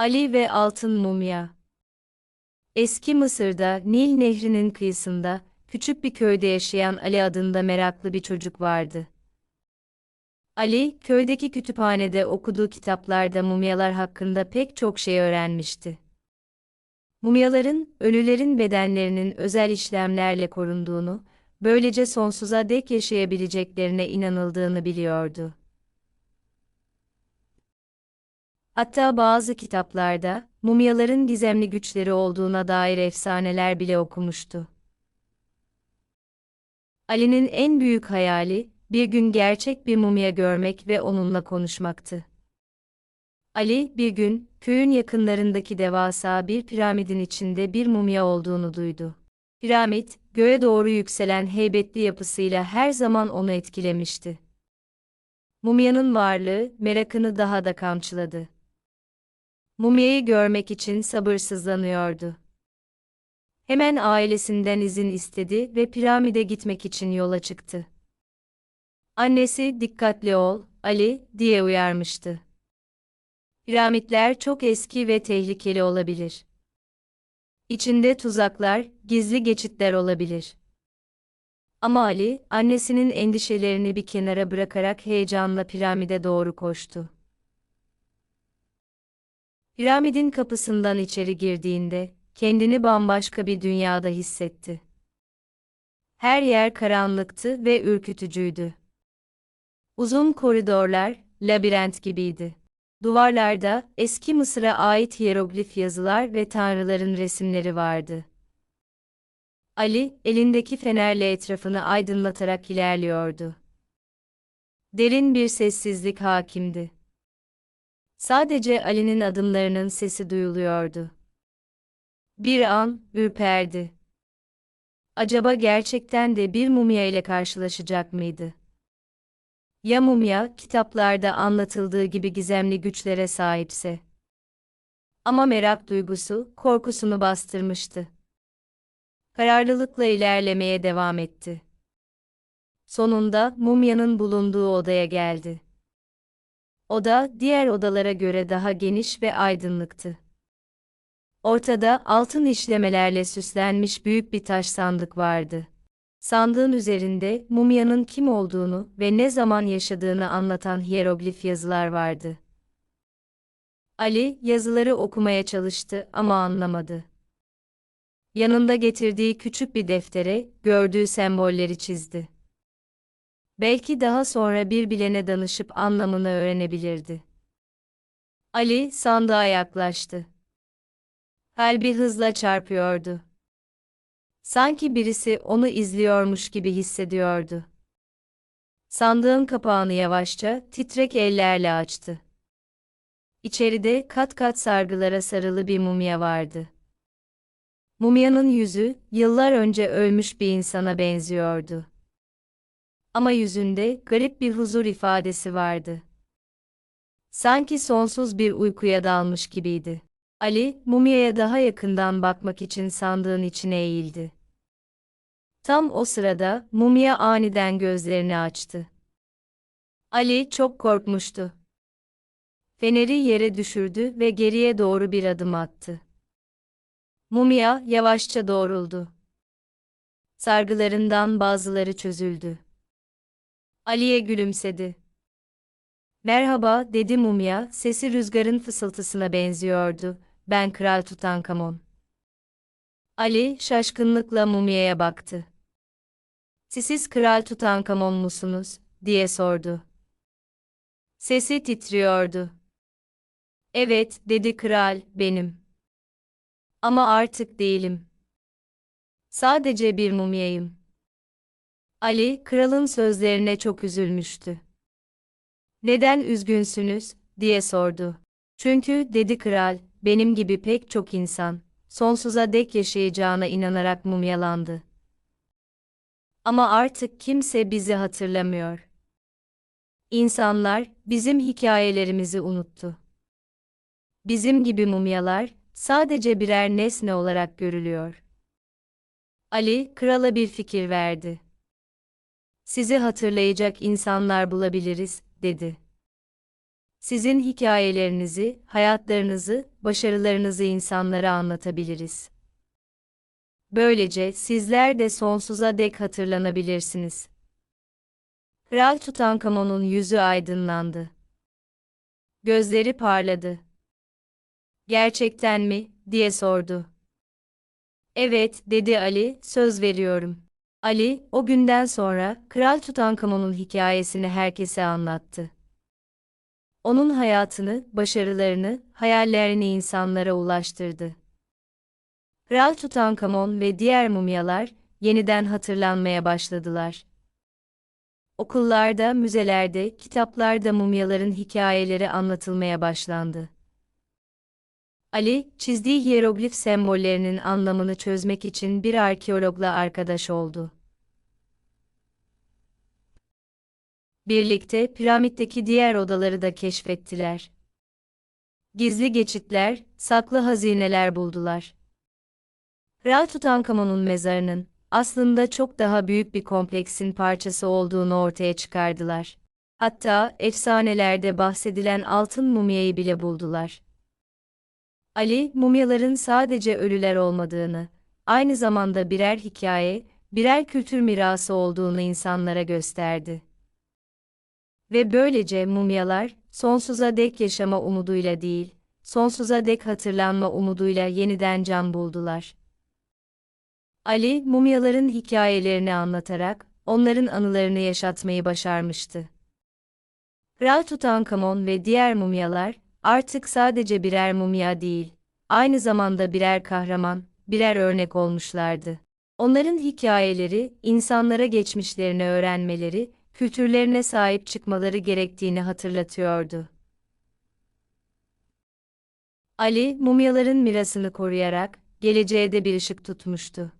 Ali ve Altın Mumya Eski Mısır'da Nil Nehri'nin kıyısında, küçük bir köyde yaşayan Ali adında meraklı bir çocuk vardı. Ali, köydeki kütüphanede okuduğu kitaplarda mumyalar hakkında pek çok şey öğrenmişti. Mumyaların, ölülerin bedenlerinin özel işlemlerle korunduğunu, böylece sonsuza dek yaşayabileceklerine inanıldığını biliyordu. Hatta bazı kitaplarda, mumyaların gizemli güçleri olduğuna dair efsaneler bile okumuştu. Ali'nin en büyük hayali, bir gün gerçek bir mumya görmek ve onunla konuşmaktı. Ali, bir gün, köyün yakınlarındaki devasa bir piramidin içinde bir mumya olduğunu duydu. Piramit, göğe doğru yükselen heybetli yapısıyla her zaman onu etkilemişti. Mumyanın varlığı, merakını daha da kamçıladı. Mumyayı görmek için sabırsızlanıyordu. Hemen ailesinden izin istedi ve piramide gitmek için yola çıktı. Annesi, dikkatli ol, Ali, diye uyarmıştı. Piramitler çok eski ve tehlikeli olabilir. İçinde tuzaklar, gizli geçitler olabilir. Ama Ali, annesinin endişelerini bir kenara bırakarak heyecanla piramide doğru koştu. Piramidin kapısından içeri girdiğinde, kendini bambaşka bir dünyada hissetti. Her yer karanlıktı ve ürkütücüydü. Uzun koridorlar, labirent gibiydi. Duvarlarda, eski Mısır'a ait hieroglif yazılar ve tanrıların resimleri vardı. Ali, elindeki fenerle etrafını aydınlatarak ilerliyordu. Derin bir sessizlik hakimdi. Sadece Ali'nin adımlarının sesi duyuluyordu. Bir an, ürperdi. Acaba gerçekten de bir mumya ile karşılaşacak mıydı? Ya mumya, kitaplarda anlatıldığı gibi gizemli güçlere sahipse? Ama merak duygusu, korkusunu bastırmıştı. Kararlılıkla ilerlemeye devam etti. Sonunda, mumyanın bulunduğu odaya geldi. Oda, diğer odalara göre daha geniş ve aydınlıktı. Ortada, altın işlemelerle süslenmiş büyük bir taş sandık vardı. Sandığın üzerinde, mumyanın kim olduğunu ve ne zaman yaşadığını anlatan hieroglif yazılar vardı. Ali, yazıları okumaya çalıştı ama anlamadı. Yanında getirdiği küçük bir deftere, gördüğü sembolleri çizdi. Belki daha sonra bir bilene danışıp anlamını öğrenebilirdi. Ali, sandığa yaklaştı. Kalbi hızla çarpıyordu. Sanki birisi onu izliyormuş gibi hissediyordu. Sandığın kapağını yavaşça, titrek ellerle açtı. İçeride kat kat sargılara sarılı bir mumya vardı. Mumyanın yüzü, yıllar önce ölmüş bir insana benziyordu. Ama yüzünde garip bir huzur ifadesi vardı. Sanki sonsuz bir uykuya dalmış gibiydi. Ali, mumyaya daha yakından bakmak için sandığın içine eğildi. Tam o sırada, mumya aniden gözlerini açtı. Ali çok korkmuştu. Feneri yere düşürdü ve geriye doğru bir adım attı. Mumya yavaşça doğruldu. Sargılarından bazıları çözüldü. Ali'ye gülümsedi. Merhaba, dedi mumya, sesi rüzgarın fısıltısına benziyordu. Ben Kral Tutankamon. Ali, şaşkınlıkla mumyaya baktı. Siz Kral Tutankamon musunuz, diye sordu. Sesi titriyordu. Evet, dedi kral, benim. Ama artık değilim. Sadece bir mumyayım. Ali, kralın sözlerine çok üzülmüştü. Neden üzgünsünüz, diye sordu. Çünkü, dedi kral, benim gibi pek çok insan, sonsuza dek yaşayacağına inanarak mumyalandı. Ama artık kimse bizi hatırlamıyor. İnsanlar, bizim hikayelerimizi unuttu. Bizim gibi mumyalar, sadece birer nesne olarak görülüyor. Ali, krala bir fikir verdi. Sizi hatırlayacak insanlar bulabiliriz, dedi. Sizin hikayelerinizi, hayatlarınızı, başarılarınızı insanlara anlatabiliriz. Böylece sizler de sonsuza dek hatırlanabilirsiniz. Kral Tutankamon'un yüzü aydınlandı. Gözleri parladı. Gerçekten mi, diye sordu. Evet, dedi Ali, söz veriyorum. Ali, o günden sonra Kral Tutankamon'un hikayesini herkese anlattı. Onun hayatını, başarılarını, hayallerini insanlara ulaştırdı. Kral Tutankamon ve diğer mumyalar yeniden hatırlanmaya başladılar. Okullarda, müzelerde, kitaplarda mumyaların hikayeleri anlatılmaya başlandı. Ali, çizdiği hieroglif sembollerinin anlamını çözmek için bir arkeologla arkadaş oldu. Birlikte piramitteki diğer odaları da keşfettiler. Gizli geçitler, saklı hazineler buldular. Kral Tutankamon'un mezarının aslında çok daha büyük bir kompleksin parçası olduğunu ortaya çıkardılar. Hatta efsanelerde bahsedilen altın mumyayı bile buldular. Ali, mumyaların sadece ölüler olmadığını, aynı zamanda birer hikaye, birer kültür mirası olduğunu insanlara gösterdi. Ve böylece mumyalar, sonsuza dek yaşama umuduyla değil, sonsuza dek hatırlanma umuduyla yeniden can buldular. Ali, mumyaların hikayelerini anlatarak, onların anılarını yaşatmayı başarmıştı. Kral Tutankamon ve diğer mumyalar, artık sadece birer mumya değil, aynı zamanda birer kahraman, birer örnek olmuşlardı. Onların hikayeleri, insanlara geçmişlerini öğrenmeleri, kültürlerine sahip çıkmaları gerektiğini hatırlatıyordu. Ali, mumyaların mirasını koruyarak, geleceğe de bir ışık tutmuştu.